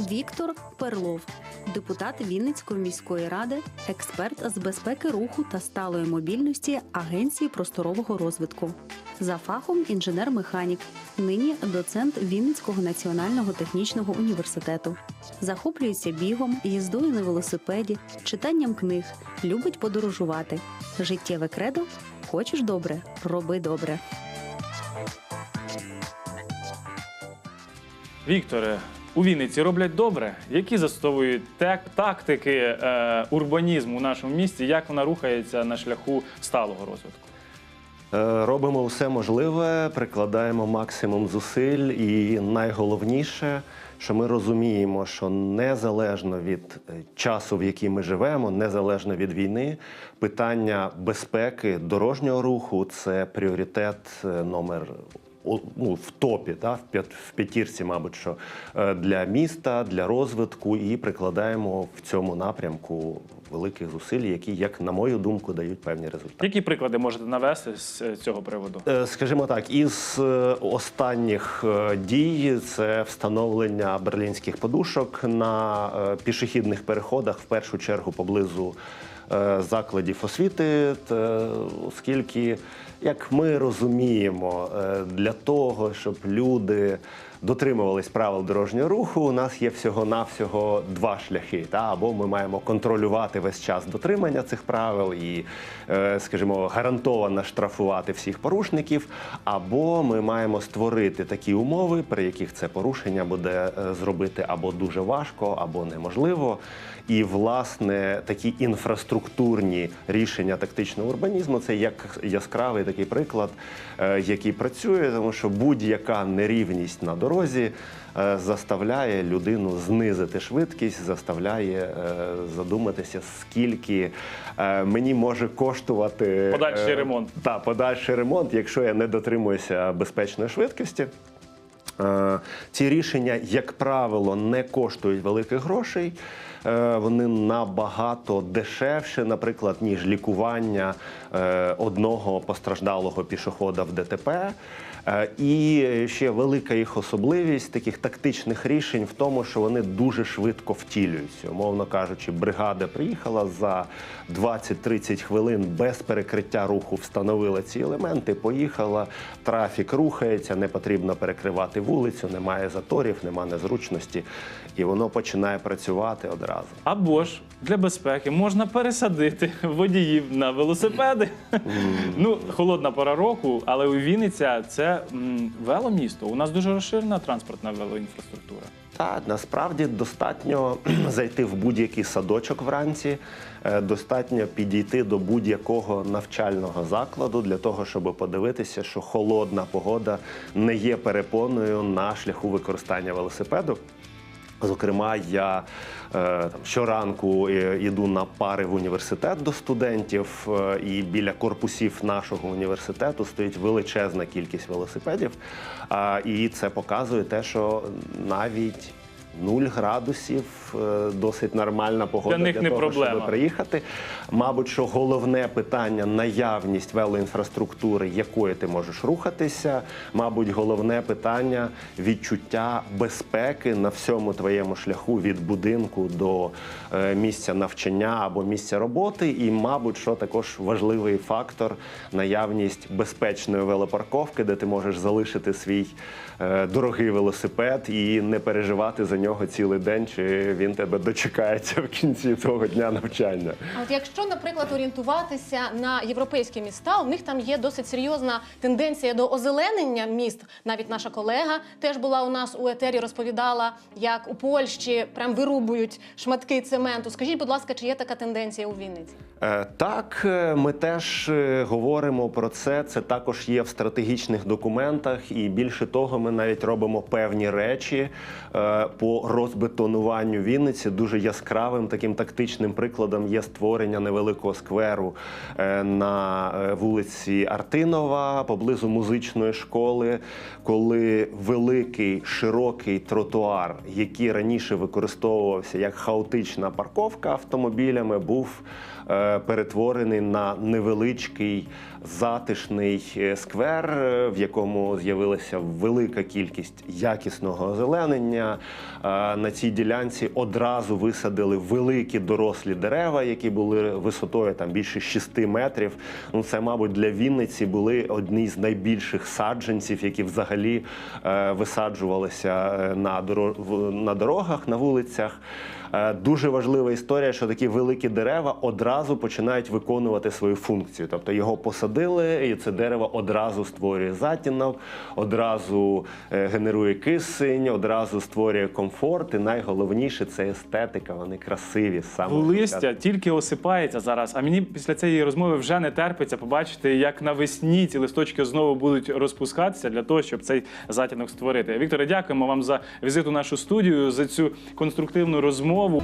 Віктор Перлов, депутат Вінницької міської ради, експерт з безпеки руху та сталої мобільності Агенції просторового розвитку. За фахом інженер-механік, нині доцент Вінницького національного технічного університету. Захоплюється бігом, їздою на велосипеді, читанням книг, любить подорожувати. Життєве кредо хочеш добре, роби добре. Вікторе, у Вінниці роблять добре. Які застосовують тек- тактики е, урбанізму у нашому місті? Як вона рухається на шляху сталого розвитку? Е, Робимо все можливе, прикладаємо максимум зусиль, і найголовніше, що ми розуміємо, що незалежно від е, часу, в який ми живемо, незалежно від війни, питання безпеки дорожнього руху це пріоритет е, номер ну, в топі, да, в п'ят- в п'ятірці, мабуть, що е, для міста, для розвитку, і прикладаємо в цьому напрямку великих зусиль, які, як на мою думку, дають певні результати. Які приклади можете навести з е, цього приводу? Е, Скажімо так, із останніх дій це встановлення берлінських подушок на пішохідних переходах, в першу чергу поблизу закладів освіти, Т- оскільки, як ми розуміємо, е, для того, щоб люди дотримувались правил дорожнього руху, у нас є всього-навсього два шляхи. Та? Або ми маємо контролювати весь час дотримання цих правил і, е, скажімо, гарантовано штрафувати всіх порушників, або ми маємо створити такі умови, при яких це порушення буде е, зробити або дуже важко, або неможливо. І, власне, такі інфраструктурні рішення тактичного урбанізму це як яскравий такий приклад, е, який працює, тому що будь-яка нерівність на дорозі е, заставляє людину знизити швидкість, заставляє е, задуматися, скільки мені може коштувати Подальший ремонт. та подальший ремонт, якщо я не дотримуюся безпечної швидкості. Ці рішення, як правило, не коштують великих грошей. Е, Вони набагато дешевше, наприклад, ніж лікування е, одного постраждалого пішохода в ДТП. Е, І ще велика їх особливість таких тактичних рішень в тому, що вони дуже швидко втілюються. Умовно кажучи, бригада приїхала за 20-30 хвилин без перекриття руху, встановила ці елементи, поїхала. Трафік рухається, не потрібно перекривати вулицю, немає заторів, немає незручності, і воно починає працювати одразу. Або ж для безпеки можна пересадити водіїв на велосипеди. ну, холодна пора року, але у Вінниця це м, веломісто. У нас дуже розширена транспортна велоінфраструктура. Та насправді достатньо зайти в будь-який садочок вранці, е, достатньо підійти до будь-якого навчального закладу для того, щоб подивитися, що холодна погода не є перепоною на шляху використання велосипеду. Зокрема, я е, там щоранку е, йду на пари в університет до студентів, е, і біля корпусів нашого університету стоїть величезна кількість велосипедів. І це показує те, що навіть 0 градусів е, досить нормальна погода Для них не того, проблема. щоб приїхати. Мабуть, що головне питання наявність велоінфраструктури, якою ти можеш рухатися. Мабуть, головне питання відчуття безпеки на всьому твоєму шляху від будинку до е, місця навчання або місця роботи. І, мабуть, що також важливий фактор наявність безпечної велопарковки, де ти можеш залишити свій е, дорогий велосипед і не переживати за нього цілий день, чи він тебе дочекається в кінці того дня навчання. А от якщо, наприклад, орієнтуватися на європейські міста, у них там є досить серйозна тенденція до озеленення міст. Навіть наша колега теж була у нас у етері, розповідала, як у Польщі прям вирубують шматки цементу. Скажіть, будь ласка, чи є така тенденція у Вінниці? Е, Так, е, ми теж е, говоримо про це. Це також є в стратегічних документах, і більше того, ми навіть робимо певні речі е, по розбетонуванню Вінниці. Дуже яскравим таким тактичним прикладом є створення невеликого скверу е, на е, вулиці Артинова поблизу музичної школи, коли великий широкий тротуар, який раніше використовувався як хаотична парковка автомобілями, був е, перетворений на невеличкий затишний сквер, в якому з'явилася велика кількість якісного озеленення, на цій ділянці одразу висадили великі дорослі дерева, які були висотою там більше 6 метрів. Ну це, мабуть, для Вінниці були одні з найбільших саджанців, які взагалі е, висаджувалися е, на на дорогах, на вулицях. Е, Дуже важлива історія, що такі великі дерева одразу починають виконувати свою функцію. Тобто його посадили, і це дерево одразу створює затінок, одразу генерує кисень, одразу створює комфорт. І найголовніше це естетика. Вони красиві саме Листя тільки осипається зараз. А мені після цієї розмови вже не терпиться побачити, як навесні ці листочки знову будуть розпускатися для того, щоб цей затінок створити. Вікторе, дякуємо вам за візит у нашу студію, за цю конструктивну розмову.